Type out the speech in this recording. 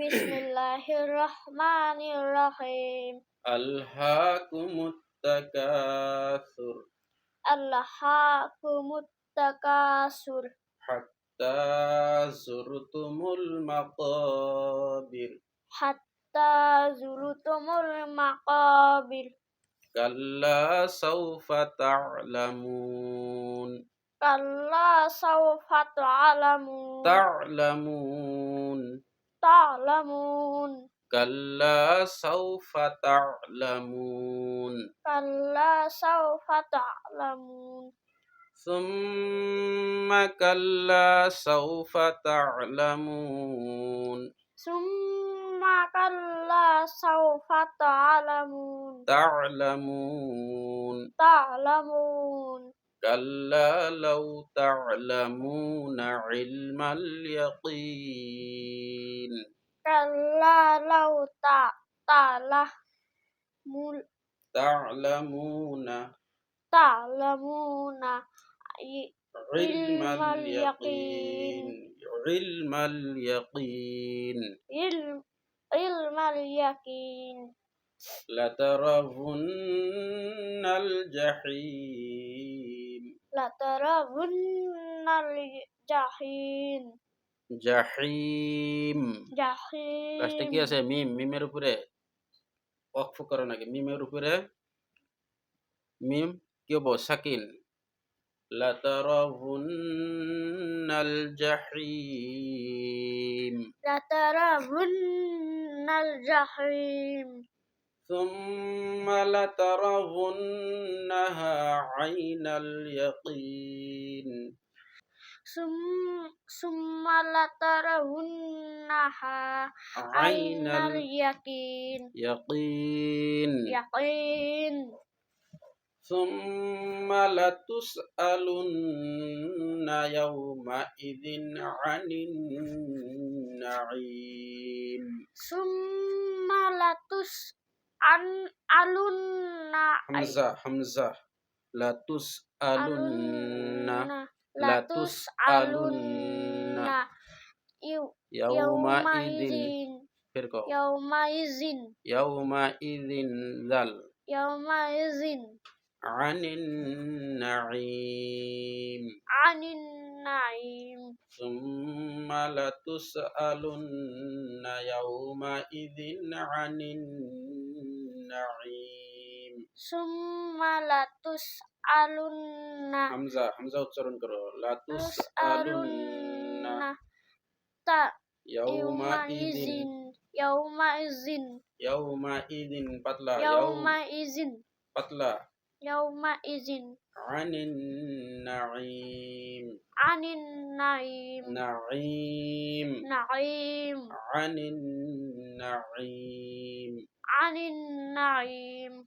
بسم الله الرحمن الرحيم. ألهاكم التكاثر. ألهاكم التكاثر. حتى زرتم المقابر. حتى زرتم المقابر. كلا سوف تعلمون. كلا سوف تعلمون. تعلمون. تعلمون. كلا سوف تعلمون. كلا سوف تعلمون. ثم كلا سوف تعلمون. ثم كلا سوف تعلمون. تعلمون. تعلمون. كلا لو تعلمون علم اليقين. كلا لو تع- تعلمون تعلمون تعلمون علم اليقين. علم اليقين. علم علم اليقين. لترون الجحيم. لترون الجحيم জাহিম লাস্টে কি جحيم আছে মিম মিমের উপরে ওয়াকফ করো নাকি মিমের উপরে মিম কি হবো সাকিন লাতারাবুন্নাল জাহিম لترون الجحيم ثم لترونها عين اليقين ثم ثم لترونها عين عين اليقين اليقين يقين ثم لتسألن يومئذ عن النعيم ثم لتسألن an alunna. Hamzah hamzah. Latus alunna. Latus alunna. Yauma idin. firqa yauma izin. Yauma izin zal. Yauma izin. Anin na'im. Anin na'im. Thumma latus'alunna yauma idin anin النعيم ثم لتسألن হামজা হামজা উচ্চারণ করো লাতুসআলুন تسألن ت- ইয়াউমাইদিন يومئذ يومئذ ইয়াউমাইদিন পাতলা ইয়াউম يومئذ পাতলা يومئذ عن النعيم. عن النعيم. نعيم. نعيم. عن النعيم. عن النعيم.